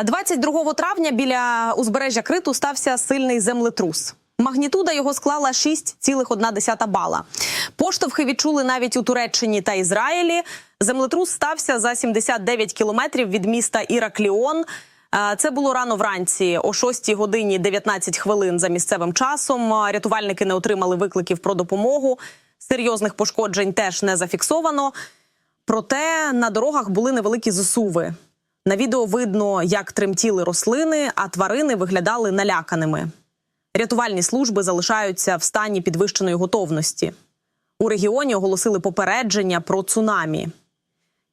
А, 22 травня біля узбережжя Криту стався сильний землетрус. Магнітуда його склала 6,1 бала. Поштовхи відчули навіть у Туреччині та Ізраїлі. Землетрус стався за 79 кілометрів від міста Іракліон. Це було рано вранці о 6 годині 19 хвилин за місцевим часом. Рятувальники не отримали викликів про допомогу. Серйозних пошкоджень теж не зафіксовано. Проте на дорогах були невеликі зсуви. На відео видно, як тремтіли рослини, а тварини виглядали наляканими. Рятувальні служби залишаються в стані підвищеної готовності. У регіоні оголосили попередження про цунамі.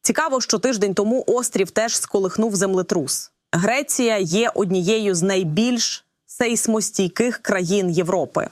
Цікаво, що тиждень тому острів теж сколихнув землетрус. Греція є однією з найбільш сейсмостійких країн Європи.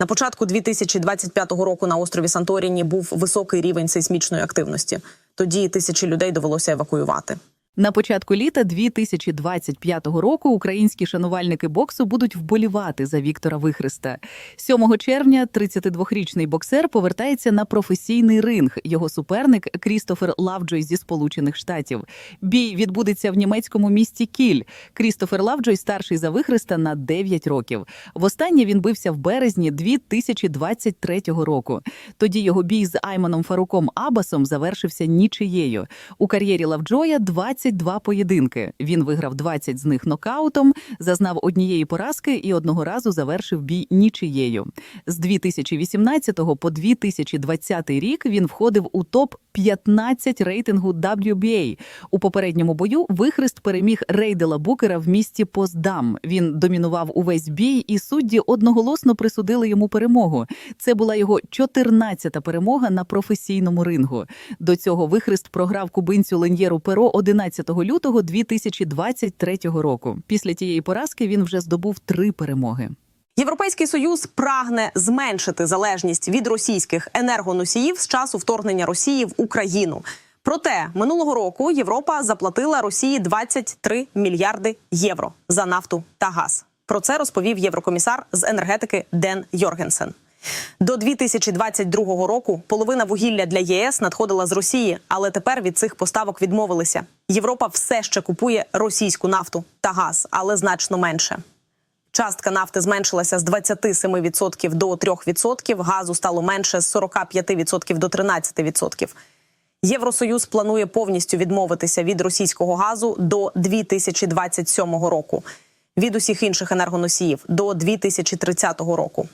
На початку 2025 року на острові Санторіні був високий рівень сейсмічної активності. Тоді тисячі людей довелося евакуювати. На початку літа 2025 року українські шанувальники боксу будуть вболівати за Віктора Вихреста. 7 червня 32-річний боксер повертається на професійний ринг. Його суперник Крістофер Лавджой зі Сполучених Штатів. Бій відбудеться в німецькому місті Кіль. Крістофер Лавджой старший за Вихреста на 9 років. Востаннє він бився в березні 2023 року. Тоді його бій з Айманом Фаруком Абасом завершився нічиєю. У кар'єрі Лавджоя 22 поєдинки. Він виграв 20 з них нокаутом, зазнав однієї поразки і одного разу завершив бій нічиєю. З 2018 по 2020 рік він входив у топ 15 рейтингу WBA. У попередньому бою вихрест переміг Рейдела Букера в місті Поздам. Він домінував увесь бій, і судді одноголосно присудили йому перемогу. Це була його 14-та перемога на професійному рингу. До цього вихрест програв кубинцю Лен'єру Перо 11 лютого 2023 року. Після тієї поразки він вже здобув три перемоги. Європейський союз прагне зменшити залежність від російських енергоносіїв з часу вторгнення Росії в Україну. Проте минулого року Європа заплатила Росії 23 мільярди євро за нафту та газ. Про це розповів єврокомісар з енергетики Ден Йоргенсен. До 2022 року половина вугілля для ЄС надходила з Росії, але тепер від цих поставок відмовилися. Європа все ще купує російську нафту та газ, але значно менше. Частка нафти зменшилася з 27% до 3%, газу стало менше з 45% до 13%. Євросоюз планує повністю відмовитися від російського газу до 2027 року, від усіх інших енергоносіїв до 2030 року.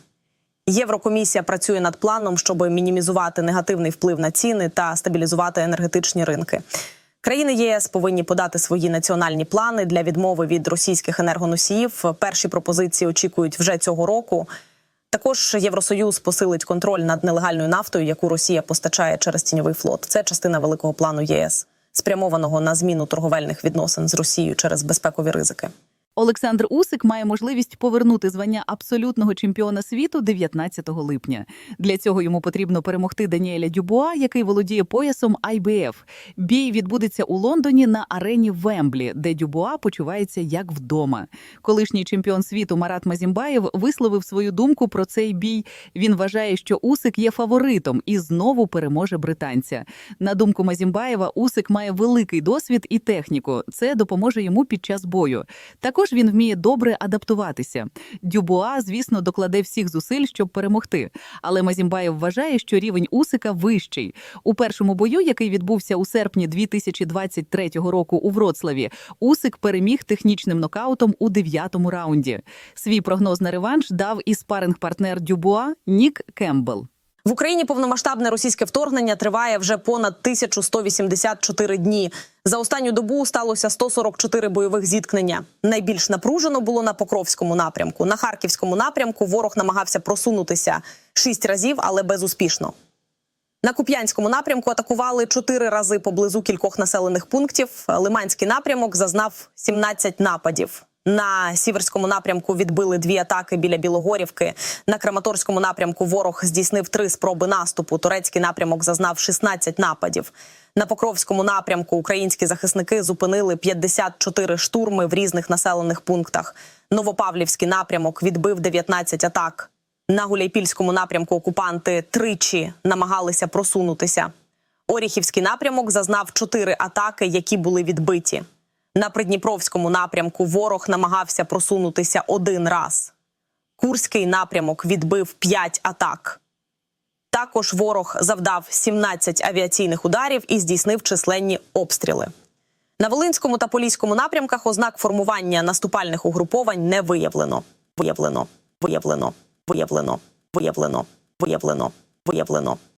Єврокомісія працює над планом, щоб мінімізувати негативний вплив на ціни та стабілізувати енергетичні ринки. Країни ЄС повинні подати свої національні плани для відмови від російських енергоносіїв. Перші пропозиції очікують вже цього року. Також Євросоюз посилить контроль над нелегальною нафтою, яку Росія постачає через тіньовий флот. Це частина великого плану ЄС, спрямованого на зміну торговельних відносин з Росією через безпекові ризики. Олександр Усик має можливість повернути звання абсолютного чемпіона світу 19 липня. Для цього йому потрібно перемогти Даніеля Дюбуа, який володіє поясом IBF. Бій відбудеться у Лондоні на арені Вемблі, де Дюбуа почувається як вдома. Колишній чемпіон світу Марат Мазімбаєв висловив свою думку про цей бій. Він вважає, що Усик є фаворитом і знову переможе британця. На думку Мазімбаєва, Усик має великий досвід і техніку. Це допоможе йому під час бою. Також він вміє добре адаптуватися. Дюбуа, звісно, докладе всіх зусиль, щоб перемогти. Але Мазімбаєв вважає, що рівень Усика вищий. У першому бою, який відбувся у серпні 2023 року у Вроцлаві, Усик переміг технічним нокаутом у дев'ятому раунді. Свій прогноз на реванш дав і спаринг-партнер Дюбуа Нік Кембл. В Україні повномасштабне російське вторгнення триває вже понад 1184 дні. За останню добу сталося 144 бойових зіткнення. Найбільш напружено було на Покровському напрямку. На Харківському напрямку ворог намагався просунутися шість разів, але безуспішно. На Куп'янському напрямку атакували чотири рази поблизу кількох населених пунктів. Лиманський напрямок зазнав 17 нападів. На сіверському напрямку відбили дві атаки біля Білогорівки. На Краматорському напрямку ворог здійснив три спроби наступу. Турецький напрямок зазнав 16 нападів. На Покровському напрямку українські захисники зупинили 54 штурми в різних населених пунктах. Новопавлівський напрямок відбив 19 атак. На Гуляйпільському напрямку окупанти тричі намагалися просунутися. Оріхівський напрямок зазнав чотири атаки, які були відбиті. На Придніпровському напрямку ворог намагався просунутися один раз. Курський напрямок відбив 5 атак. Також ворог завдав 17 авіаційних ударів і здійснив численні обстріли. На Волинському та Поліському напрямках ознак формування наступальних угруповань не виявлено. Виявлено, виявлено, виявлено, виявлено, виявлено, виявлено.